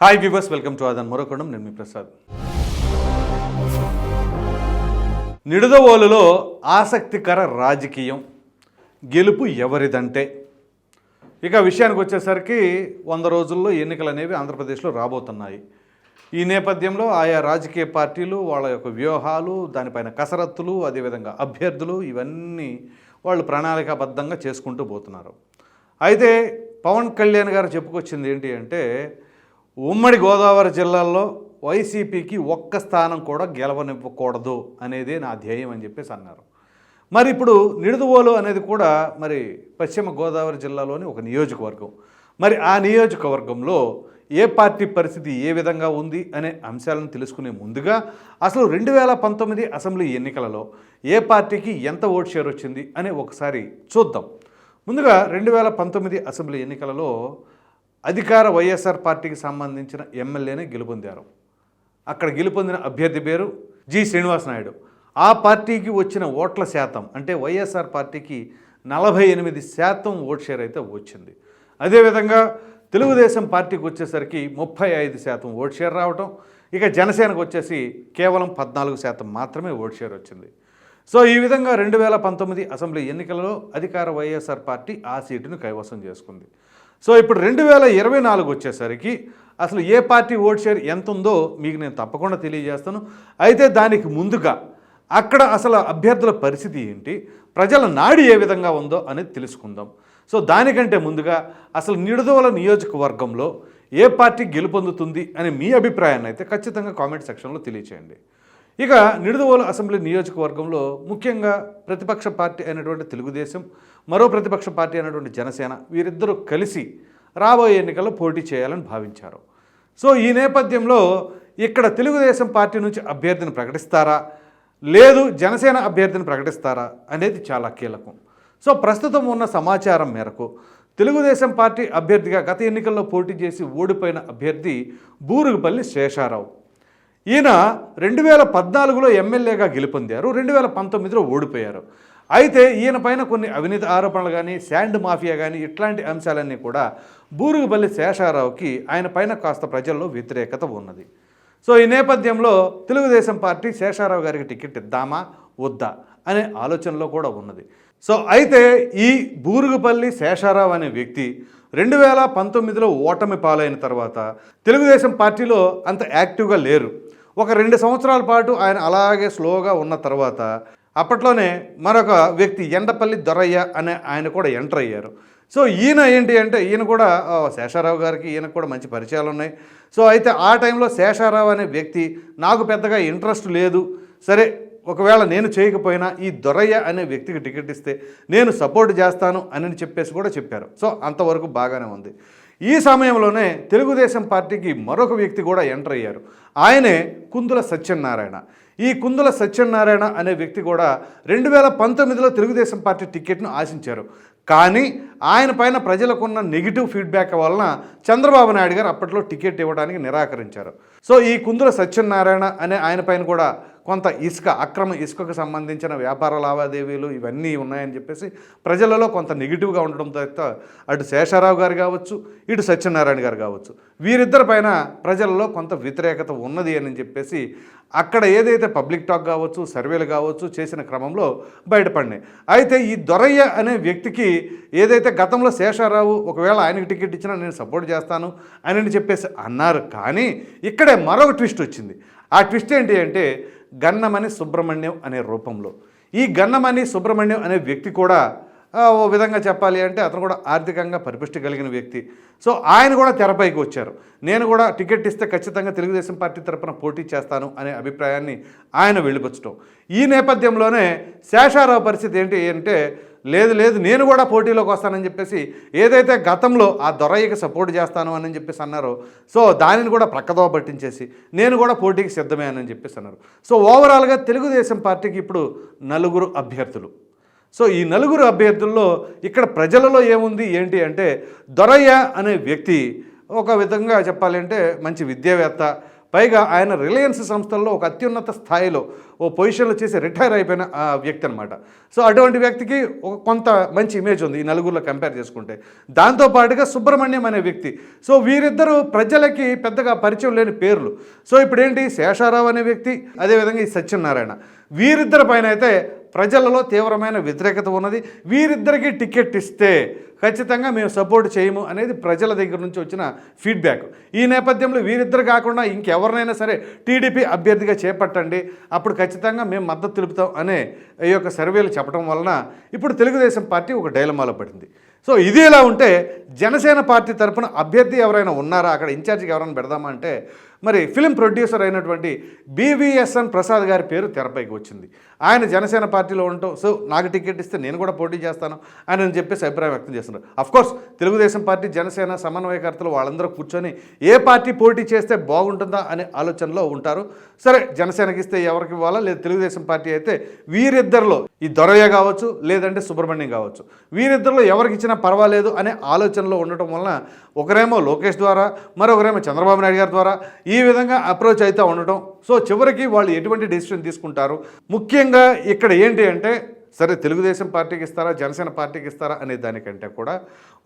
Hi viewers welcome to ఆదన్ మరొకడం. నేను మీ ప్రసాద్. నిడుదవోలులో ఆసక్తికర రాజకీయం. గెలుపు ఎవరిదంటే? ఇక విషయానికి వచ్చేసరికి వంద రోజుల్లో ఎన్నికలు అనేవి ఆంధ్రప్రదేశ్లో రాబోతున్నాయి. ఈ నేపథ్యంలో ఆయా రాజకీయ పార్టీలు వాళ్ళ యొక్క వ్యూహాలు దానిపైన కసరత్తులు అదేవిధంగా అభ్యర్థులు ఇవన్నీ వాళ్ళు ప్రణాళికాబద్ధంగా చేసుకుంటూ పోతున్నారు. అయితే పవన్ కళ్యాణ్ గారు చెప్పుకొచ్చింది ఏంటి అంటే ఉమ్మడి గోదావరి జిల్లాల్లో వైసీపీకి ఒక్క స్థానం కూడా గెలవనివ్వకూడదు అనేదే నా ధ్యేయం అని చెప్పేసి అన్నారు. మరి ఇప్పుడు నిడుదువోలు అనేది కూడా మరి పశ్చిమ గోదావరి జిల్లాలోని ఒక నియోజకవర్గం. మరి ఆ నియోజకవర్గంలో ఏ పార్టీ పరిస్థితి ఏ విధంగా ఉంది అనే అంశాలను తెలుసుకునే ముందుగా అసలు రెండు వేల పంతొమ్మిది అసెంబ్లీ ఎన్నికలలో ఏ పార్టీకి ఎంత ఓట్ షేర్ వచ్చింది అని ఒకసారి చూద్దాం. ముందుగా రెండు వేల పంతొమ్మిది అసెంబ్లీ ఎన్నికలలో అధికార వైఎస్ఆర్ పార్టీకి సంబంధించిన ఎమ్మెల్యేనే గెలుపొందారు. అక్కడ గెలుపొందిన అభ్యర్థి పేరు జి శ్రీనివాస నాయుడు. ఆ పార్టీకి వచ్చిన ఓట్ల శాతం అంటే వైఎస్ఆర్ పార్టీకి నలభై ఎనిమిది శాతం ఓట్ షేర్ అయితే వచ్చింది. అదేవిధంగా తెలుగుదేశం పార్టీకి వచ్చేసరికి ముప్పై ఐదు శాతం ఓట్ షేర్ రావటం ఇక జనసేనకు వచ్చేసి కేవలం పద్నాలుగు శాతం మాత్రమే ఓట్ షేర్ వచ్చింది. సో ఈ విధంగా రెండు వేల పంతొమ్మిది అసెంబ్లీ ఎన్నికలలో అధికార వైఎస్ఆర్ పార్టీ ఆ సీటును కైవసం చేసుకుంది. సో ఇప్పుడు రెండు వేల ఇరవై నాలుగు వచ్చేసరికి అసలు ఏ పార్టీ ఓట్ షేర్ ఎంత ఉందో మీకు నేను తప్పకుండా తెలియజేస్తాను. అయితే దానికి ముందుగా అక్కడ అసలు అభ్యర్థుల పరిస్థితి ఏంటి ప్రజల నాడి ఏ విధంగా ఉందో అనేది తెలుసుకుందాం. సో దానికంటే ముందుగా అసలు నిడుదవల నియోజకవర్గంలో ఏ పార్టీ గెలుపొందుతుంది అని మీ అభిప్రాయాన్ని అయితే ఖచ్చితంగా కామెంట్ సెక్షన్లో తెలియచేయండి. ఇక నిడుదవోలు అసెంబ్లీ నియోజకవర్గంలో ముఖ్యంగా ప్రతిపక్ష పార్టీ అయినటువంటి తెలుగుదేశం మరో ప్రతిపక్ష పార్టీ అయినటువంటి జనసేన వీరిద్దరూ కలిసి రాబోయే ఎన్నికల్లో పోటీ చేయాలని భావించారు. సో ఈ నేపథ్యంలో ఇక్కడ తెలుగుదేశం పార్టీ నుంచి అభ్యర్థిని ప్రకటిస్తారా? లేదు జనసేన అభ్యర్థిని ప్రకటిస్తారా? అనేది చాలా కీలకం. సో ప్రస్తుతం ఉన్న సమాచారం మేరకు తెలుగుదేశం పార్టీ అభ్యర్థిగా గత ఎన్నికల్లో పోటీ చేసి ఓడిపోయిన అభ్యర్థి బూరుగుపల్లి శేషారావు. ఈయన రెండు వేల పద్నాలుగులో ఎమ్మెల్యేగా గెలుపొందారు రెండు వేల పంతొమ్మిదిలో ఓడిపోయారు. అయితే ఈయన పైన కొన్ని అవినీతి ఆరోపణలు కానీ శాండ్ మాఫియా కానీ ఇట్లాంటి అంశాలన్నీ కూడా బూరుగుపల్లి శేషారావుకి ఆయన పైన కాస్త ప్రజల్లో వ్యతిరేకత ఉన్నది. సో ఈ నేపథ్యంలో తెలుగుదేశం పార్టీ శేషారావు గారికి టికెట్ ఇద్దామా వద్దా అనే ఆలోచనలో కూడా ఉన్నది. సో అయితే ఈ బూరుగుపల్లి శేషారావు అనే వ్యక్తి రెండు వేల పంతొమ్మిదిలో ఓటమి పాలైన తర్వాత తెలుగుదేశం పార్టీలో అంత యాక్టివ్గా లేరు. ఒక రెండు సంవత్సరాల పాటు ఆయన అలాగే స్లోగా ఉన్న తర్వాత అప్పట్లోనే మరొక వ్యక్తి ఎండపల్లి దొరయ్య అనే ఆయన కూడా ఎంటర్ అయ్యారు. సో ఈయన ఏంటి అంటే ఈయన కూడా శేషారావు గారికి ఈయన కూడా మంచి పరిచయాలు ఉన్నాయి. సో అయితే ఆ టైంలో శేషారావు అనే వ్యక్తి నాకు పెద్దగా ఇంట్రెస్ట్ లేదు సరే ఒకవేళ నేను చేయకపోయినా ఈ దొరయ్య అనే వ్యక్తికి టికెట్ ఇస్తే నేను సపోర్ట్ చేస్తాను అని చెప్పేసి కూడా చెప్పారు. సో అంతవరకు బాగానే ఉంది. ఈ సమయంలోనే తెలుగుదేశం పార్టీకి మరొక వ్యక్తి కూడా ఎంటర్ అయ్యారు. ఆయనే కుందుల సత్యనారాయణ. ఈ కుందుల సత్యనారాయణ అనే వ్యక్తి కూడా రెండు వేల పంతొమ్మిదిలో తెలుగుదేశం పార్టీ టికెట్ను ఆశించారు. కానీ ఆయన పైన ప్రజలకున్న నెగిటివ్ ఫీడ్బ్యాక్ వలన చంద్రబాబు నాయుడు గారు అప్పట్లో టికెట్ ఇవ్వడానికి నిరాకరించారు. సో ఈ కుందుల సత్యనారాయణ అనే ఆయన పైన కూడా కొంత ఇసుక అక్రమ ఇసుకకు సంబంధించిన వ్యాపార లావాదేవీలు ఇవన్నీ ఉన్నాయని చెప్పేసి ప్రజలలో కొంత నెగిటివ్గా ఉండడం అయితే అటు శేషారావు గారు కావచ్చు ఇటు సత్యనారాయణ గారు కావచ్చు వీరిద్దరి పైన ప్రజలలో కొంత వ్యతిరేకత ఉన్నది అని చెప్పేసి అక్కడ ఏదైతే పబ్లిక్ టాక్ కావచ్చు సర్వేలు కావచ్చు చేసిన క్రమంలో బయటపడినాయి. అయితే ఈ దొరయ్య అనే వ్యక్తికి ఏదైతే గతంలో శేషారావు ఒకవేళ ఆయనకి టికెట్ ఇచ్చినా నేను సపోర్ట్ చేస్తాను అని చెప్పేసి అన్నారు కానీ ఇక్కడే మరొక ట్విస్ట్ వచ్చింది. ఆ ట్విస్ట్ ఏంటి అంటే గన్నమణి సుబ్రహ్మణ్యం అనే రూపంలో. ఈ గన్నమణి సుబ్రహ్మణ్యం అనే వ్యక్తి కూడా ఓ విధంగా చెప్పాలి అంటే అతను కూడా ఆర్థికంగా పరిపుష్టి కలిగిన వ్యక్తి. సో ఆయన కూడా తెరపైకి వచ్చారు. నేను కూడా టికెట్ ఇస్తే ఖచ్చితంగా తెలుగుదేశం పార్టీ తరపున పోటీ చేస్తాను అనే అభిప్రాయాన్ని ఆయన వెళ్ళిపుచ్చడం ఈ నేపథ్యంలోనే శేషారావు పరిస్థితి ఏంటి అంటే లేదు లేదు నేను కూడా పోటీలోకి వస్తానని చెప్పేసి ఏదైతే గతంలో ఆ దొరయ్యకి సపోర్ట్ చేస్తాను అని చెప్పేసి అన్నారో సో దానిని కూడా ప్రక్కదోవ పట్టించేసి నేను కూడా పోటీకి సిద్ధమే అని చెప్పేసి అన్నారు. సో ఓవరాల్గా తెలుగుదేశం పార్టీకి ఇప్పుడు నలుగురు అభ్యర్థులు. సో ఈ నలుగురు అభ్యర్థుల్లో ఇక్కడ ప్రజలలో ఏముంది ఏంటి అంటే దొరయ్య అనే వ్యక్తి ఒక విధంగా చెప్పాలంటే మంచి విద్యావేత్త పైగా ఆయన రిలయన్స్ సంస్థల్లో ఒక అత్యున్నత స్థాయిలో ఓ పొజిషన్లో చేసి రిటైర్ అయిపోయిన ఆ, వ్యక్తి అనమాట సో అటువంటి వ్యక్తికి ఒక కొంత మంచి ఇమేజ్ ఉంది ఈ నలుగురిలో కంపేర్ చేసుకుంటే. దాంతోపాటుగా సుబ్రహ్మణ్యం అనే వ్యక్తి. సో వీరిద్దరూ ప్రజలకి పెద్దగా పరిచయం లేని పేర్లు. సో ఇప్పుడేంటి? శేషారావు అనే వ్యక్తి అదేవిధంగా ఈ సత్యనారాయణ. వీరిద్దరి పైన అయితే ప్రజలలో తీవ్రమైన వ్యతిరేకత ఉన్నది. వీరిద్దరికి టికెట్ ఇస్తే ఖచ్చితంగా మేము సపోర్ట్ చేయము అనేది ప్రజల దగ్గర నుంచి వచ్చిన ఫీడ్బ్యాక్ ఈ నేపథ్యంలో వీరిద్దరు కాకుండా ఇంకెవరినైనా సరే టీడీపీ అభ్యర్థిగా చేపట్టండి. అప్పుడు ఖచ్చితంగా మేము మద్దతు తెలుపుతాం అనే ఈ యొక్క సర్వేలు చెప్పడం వలన ఇప్పుడు తెలుగుదేశం పార్టీ ఒక డైలమాలో పడింది. సో ఇది ఇలా ఉంటే జనసేన పార్టీ తరపున అభ్యర్థి ఎవరైనా ఉన్నారా? అక్కడ ఇన్ఛార్జికి ఎవరైనా పెడదామా అంటే మరి ఫిలిం ప్రొడ్యూసర్ అయినటువంటి బీవీఎస్ఎన్ ప్రసాద్ గారి పేరు తెరపైకి వచ్చింది. ఆయన జనసేన పార్టీలో ఉండటం సో నాకు టికెట్ ఇస్తే నేను కూడా పోటీ చేస్తాను అని అని చెప్పేసి అభిప్రాయం వ్యక్తం చేస్తున్నారు. Of course Telugu Desam party Janasena సమన్వయకర్తలు వాళ్ళందరూ కూర్చొని ఏ పార్టీ పోటీ చేస్తే బాగుంటుందా అనే ఆలోచనలో ఉంటారు. సరే జనసేనకి ఇస్తే ఎవరికి ఇవ్వాలా? లేదా తెలుగుదేశం పార్టీ అయితే వీరిద్దరిలో ఈ దొరయ్య కావచ్చు లేదంటే సుబ్రహ్మణ్యం కావచ్చు. వీరిద్దరిలో ఎవరికి ఇచ్చినా పర్వాలేదు అనే ఆలోచనలో ఉండటం వలన ఒకరేమో లోకేష్ ద్వారా మరొకరేమో చంద్రబాబు నాయుడు గారి ద్వారా ఈ విధంగా అప్రోచ్ అయితే ఉండటం. సో చివరికి వాళ్ళు ఎటువంటి డెసిషన్ తీసుకుంటారు? ముఖ్యంగా ఇక్కడ ఏంటి అంటే సరే తెలుగుదేశం పార్టీకి ఇస్తారా జనసేన పార్టీకి ఇస్తారా అనే దానికంటే కూడా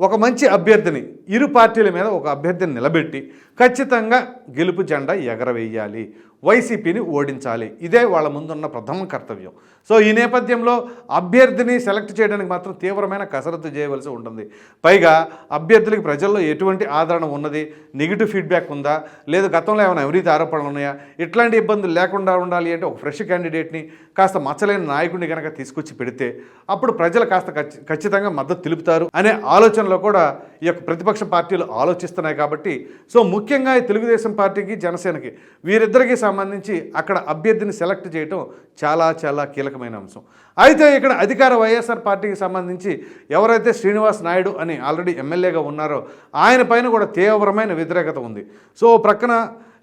ఒక మంచి అభ్యర్థిని ఇరు పార్టీల మీద ఒక అభ్యర్థిని నిలబెట్టి ఖచ్చితంగా గెలుపు జెండా ఎగరవేయాలి. వైసీపీని ఓడించాలి. ఇదే వాళ్ళ ముందున్న ప్రథమ కర్తవ్యం. సో ఈ నేపథ్యంలో అభ్యర్థిని సెలెక్ట్ చేయడానికి మాత్రం తీవ్రమైన కసరత్తు చేయవలసి ఉంటుంది. పైగా అభ్యర్థులకి ప్రజల్లో ఎటువంటి ఆదరణ ఉన్నది? నెగిటివ్ ఫీడ్బ్యాక్ ఉందా? లేదా గతంలో ఏమైనా అవినీతి ఆరోపణలు ఉన్నాయా? ఇట్లాంటి ఇబ్బందులు లేకుండా ఉండాలి అంటే ఒక ఫ్రెష్ క్యాండిడేట్ని కాస్త మచ్చలేని నాయకుడిని కనుక తీసుకొచ్చి పెడితే అప్పుడు ప్రజలు కాస్త ఖచ్చితంగా మద్దతు తెలుపుతారు అనే ఆలోచనలో కూడా ఈ యొక్క ప్రతిపక్ష పార్టీలు ఆలోచిస్తున్నాయి కాబట్టి సో ముఖ్యంగా తెలుగుదేశం పార్టీకి జనసేనకి వీరిద్దరికీ సంబంధించి అక్కడ అభ్యర్థిని సెలెక్ట్ చేయటం చాలా చాలా కీలకమైన అంశం. అయితే ఇక్కడ అధికార వైఎస్ఆర్ పార్టీకి సంబంధించి ఎవరైతే శ్రీనివాస్ నాయుడు అని ఆల్రెడీ ఎమ్మెల్యేగా ఉన్నారో ఆయన పైన కూడా తీవ్రమైన వ్యతిరేకత ఉంది. సో ప్రక్కన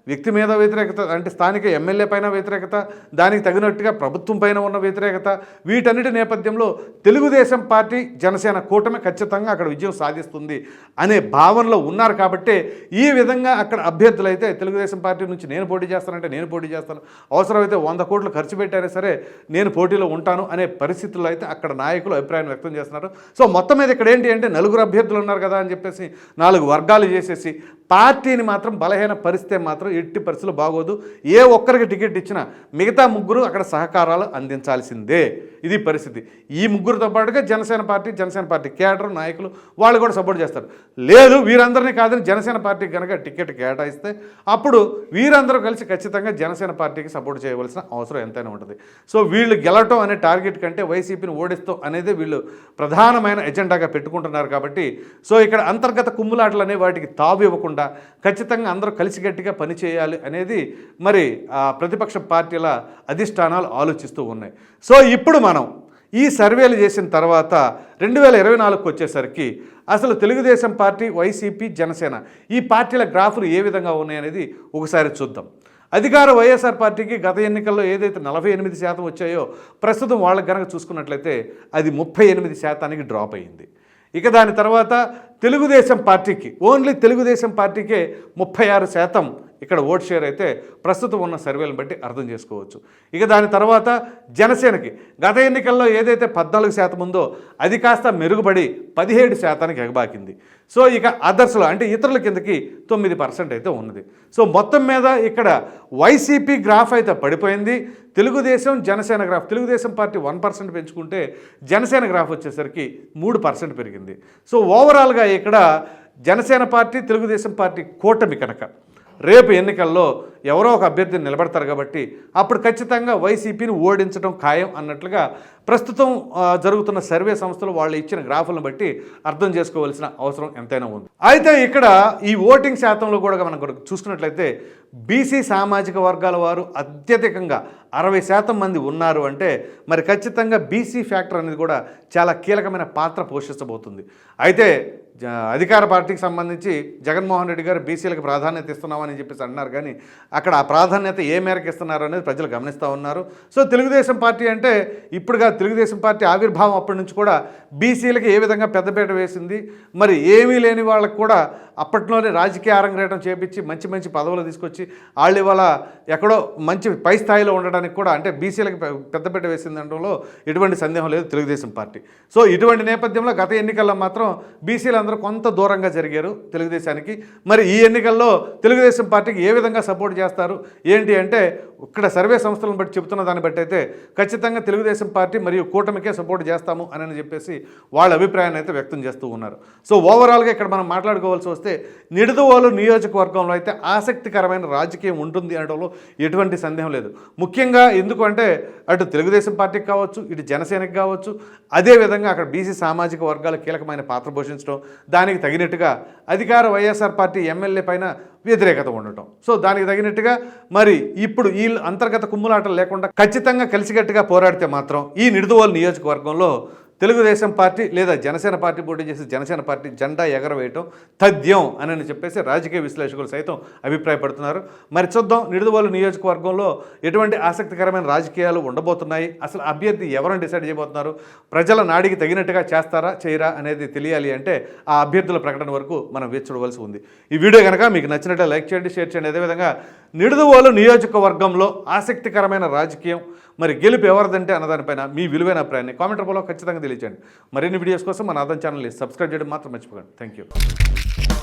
వ్యక్తి మీద వ్యతిరేకత అంటే స్థానిక ఎమ్మెల్యే పైన వ్యతిరేకత దానికి తగినట్టుగా ప్రభుత్వం పైన ఉన్న వ్యతిరేకత వీటన్నిటి నేపథ్యంలో తెలుగుదేశం పార్టీ జనసేన కూటమి ఖచ్చితంగా అక్కడ విజయం సాధిస్తుంది అనే భావనలో ఉన్నారు కాబట్టే ఈ విధంగా అక్కడ అభ్యర్థులు అయితే తెలుగుదేశం పార్టీ నుంచి నేను పోటీ చేస్తానంటే నేను పోటీ చేస్తాను అవసరమైతే వంద కోట్లు ఖర్చు పెట్టారే సరే నేను పోటీలో ఉంటాను అనే పరిస్థితుల్లో అయితే అక్కడ నాయకులు అభిప్రాయం వ్యక్తం చేస్తున్నారు. సో మొత్తం మీద ఇక్కడ ఏంటి అంటే నలుగురు అభ్యర్థులు ఉన్నారు కదా అని చెప్పేసి నాలుగు వర్గాలు చేసేసి పార్టీని మాత్రం బలహీన పరిస్థితే మాత్రం ఎట్టి పరిస్థితులు బాగోదు. ఏ ఒక్కరికి టికెట్ ఇచ్చినా మిగతా ముగ్గురు అక్కడ సహకారాలు అందించాల్సిందే. ఇది పరిస్థితి. ఈ ముగ్గురితో పాటుగా Janasena party Janasena party cadre నాయకులు వాళ్ళు కూడా సపోర్ట్ చేస్తారు. లేదు వీరందరినీ కాదని జనసేన పార్టీకి కనుక టికెట్ కేటాయిస్తే అప్పుడు వీరందరూ కలిసి ఖచ్చితంగా జనసేన పార్టీకి సపోర్ట్ చేయవలసిన అవసరం ఎంతైనా ఉంటుంది. సో వీళ్ళు గెలవటం అనే టార్గెట్ కంటే వైసీపీని ఓడిస్తాం అనేది వీళ్ళు ప్రధానమైన ఎజెండాగా పెట్టుకుంటున్నారు కాబట్టి సో ఇక్కడ అంతర్గత కుమ్ములాటలు అనే వాటికి తావు ఇవ్వకుండా ఖచ్చితంగా అందరూ కలిసిగట్టిగా పనిచేయాలి అనేది మరి ఆ ప్రతిపక్ష పార్టీల అధిష్టానాలు ఆలోచిస్తూ ఉన్నాయి. సో ఇప్పుడు మనం ఈ సర్వేలు చేసిన తర్వాత రెండు వేల ఇరవై నాలుగుకి వచ్చేసరికి అసలు తెలుగుదేశం పార్టీ వైసీపీ జనసేన ఈ పార్టీల గ్రాఫ్లు ఏ విధంగా ఉన్నాయనేది ఒకసారి చూద్దాం. అధికార వైఎస్ఆర్ పార్టీకి గత ఎన్నికల్లో ఏదైతే నలభై ఎనిమిది శాతం వచ్చాయో ప్రస్తుతం వాళ్ళకి గనక చూసుకున్నట్లయితే అది ముప్పై ఎనిమిది శాతానికి డ్రాప్ అయ్యింది. ఇక దాని తర్వాత తెలుగుదేశం పార్టీకి ఓన్లీ తెలుగుదేశం పార్టీకే ముప్పై ఆరు శాతం ఇక్కడ ఓట్ షేర్ అయితే ప్రస్తుతం ఉన్న సర్వేలను బట్టి అర్థం చేసుకోవచ్చు. ఇక దాని తర్వాత జనసేనకి గత ఎన్నికల్లో ఏదైతే పద్నాలుగు శాతం ఉందో అది కాస్త మెరుగుపడి పదిహేడు శాతానికి ఎగబాకింది. సో ఇక అదర్స్లో అంటే ఇతరుల కిందకి తొమ్మిది పర్సెంట్ అయితే ఉన్నది. సో మొత్తం మీద ఇక్కడ వైసీపీ గ్రాఫ్ అయితే పడిపోయింది. Telugu Desam Janasena graph Telugu Desam party one percent పెంచుకుంటే జనసేన గ్రాఫ్ వచ్చేసరికి మూడు పర్సెంట్ పెరిగింది. సో ఓవరాల్గా ఇక్కడ జనసేన పార్టీ తెలుగుదేశం పార్టీ కూటమి కనుక రేపు ఎన్నికల్లో ఎవరో ఒక అభ్యర్థిని నిలబడతారు కాబట్టి అప్పుడు ఖచ్చితంగా వైసీపీని ఓడించడం ఖాయం అన్నట్లుగా ప్రస్తుతం జరుగుతున్న సర్వే సంస్థలు వాళ్ళు ఇచ్చిన గ్రాఫులను బట్టి అర్థం చేసుకోవాల్సిన అవసరం ఎంతైనా ఉంది. అయితే ఇక్కడ ఈ ఓటింగ్ శాతంలో కూడా మనం చూసుకున్నట్లయితే బీసీ సామాజిక వర్గాల వారు అత్యధికంగా అరవై శాతం మంది ఉన్నారు అంటే మరి ఖచ్చితంగా బీసీ ఫ్యాక్టర్ అనేది కూడా చాలా కీలకమైన పాత్ర పోషించబోతుంది. అయితే అధికార పార్టీకి సంబంధించి జగన్మోహన్ రెడ్డి గారు బీసీలకు ప్రాధాన్యత ఇస్తున్నామని చెప్పేసి అన్నారు. కానీ అక్కడ ఆ ప్రాధాన్యత ఏ మేరకు ఇస్తున్నారు అనేది ప్రజలు గమనిస్తూ ఉన్నారు. సో తెలుగుదేశం పార్టీ అంటే ఇప్పుడుగా తెలుగుదేశం పార్టీ ఆవిర్భావం అప్పటి నుంచి కూడా బీసీలకి ఏ విధంగా పెద్దపీట వేసింది మరి ఏమీ లేని వాళ్ళకు కూడా అప్పట్లోనే రాజకీయ ఆరంగేటం చేపించి మంచి మంచి పదవులు తీసుకొచ్చి వాళ్ళు ఇవాళ ఎక్కడో మంచి పై స్థాయిలో ఉండడానికి కూడా అంటే బీసీలకు పెద్దపేట పెద్దపీట వేసింది అనడంలో ఎటువంటి సందేహం లేదు తెలుగుదేశం పార్టీ. సో ఇటువంటి నేపథ్యంలో గత ఎన్నికల్లో మాత్రం బీసీలు అందరూ కొంత దూరంగా జరిగారు తెలుగుదేశానికి. మరి ఈ ఎన్నికల్లో తెలుగుదేశం పార్టీకి ఏ విధంగా సపోర్ట్ చేస్తారు. ఏంటి అంటే ఇక్కడ సర్వే సంస్థలను బట్టి చెబుతున్న దాన్ని బట్టి అయితే ఖచ్చితంగా తెలుగుదేశం పార్టీ మరియు కూటమికే సపోర్ట్ చేస్తాము అని చెప్పేసి వాళ్ళ అభిప్రాయాన్ని అయితే వ్యక్తం చేస్తూ ఉన్నారు. సో ఓవరాల్గా ఇక్కడ మనం మాట్లాడుకోవాల్సి వస్తే నిడుదవోలు నియోజకవర్గంలో అయితే ఆసక్తికరమైన రాజకీయం ఉంటుంది అనడంలో ఎటువంటి సందేహం లేదు. ముఖ్యంగా ఎందుకంటే అటు తెలుగుదేశం పార్టీకి కావచ్చు ఇటు జనసేనకి కావచ్చు అదేవిధంగా అక్కడ బీసీ సామాజిక వర్గాలు కీలకమైన పాత్ర పోషించడం దానికి తగినట్టుగా అధికార వైఎస్ఆర్ పార్టీ ఎమ్మెల్యే పైన వ్యతిరేకత ఉండటం. సో దానికి తగినట్టుగా మరి ఇప్పుడు ఈ అంతర్గత కుమ్ములాటలు లేకుండా ఖచ్చితంగా కలిసికట్టుగా పోరాడితే మాత్రం ఈ నిడుదవోలు నియోజకవర్గంలో తెలుగుదేశం పార్టీ లేదా జనసేన పార్టీ పోటీ చేసి జనసేన పార్టీ జెండా ఎగరవేయటం తథ్యం అని చెప్పేసి రాజకీయ విశ్లేషకులు సైతం అభిప్రాయపడుతున్నారు. మరి చూద్దాం నిడుదవోలు నియోజకవర్గంలో ఎటువంటి ఆసక్తికరమైన రాజకీయాలు ఉండబోతున్నాయి? అసలు అభ్యర్థి ఎవరని డిసైడ్ చేయబోతున్నారు? ప్రజల నాడికి తగినట్టుగా చేస్తారా చేయరా అనేది తెలియాలి అంటే ఆ అభ్యర్థుల ప్రకటన వరకు మనం వేచి చూడవలసి ఉంది. ఈ వీడియో కనుక మీకు నచ్చినట్లే లైక్ చేయండి షేర్ చేయండి. అదేవిధంగా నిడుదవోలు నియోజకవర్గంలో ఆసక్తికరమైన రాజకీయం. మరి గెలుపు ఎవరిదంటే అన్నదానిపైన మీ విలువైన అభిప్రాయాన్ని కామెంట్ రూపంలో ఖచ్చితంగా తెలియజేయండి మరిన్ని వీడియోస్ కోసం మన ఆదం ఛానల్ని సబ్స్క్రైబ్ చేయడం మాత్రం మర్చిపోకండి. Thank you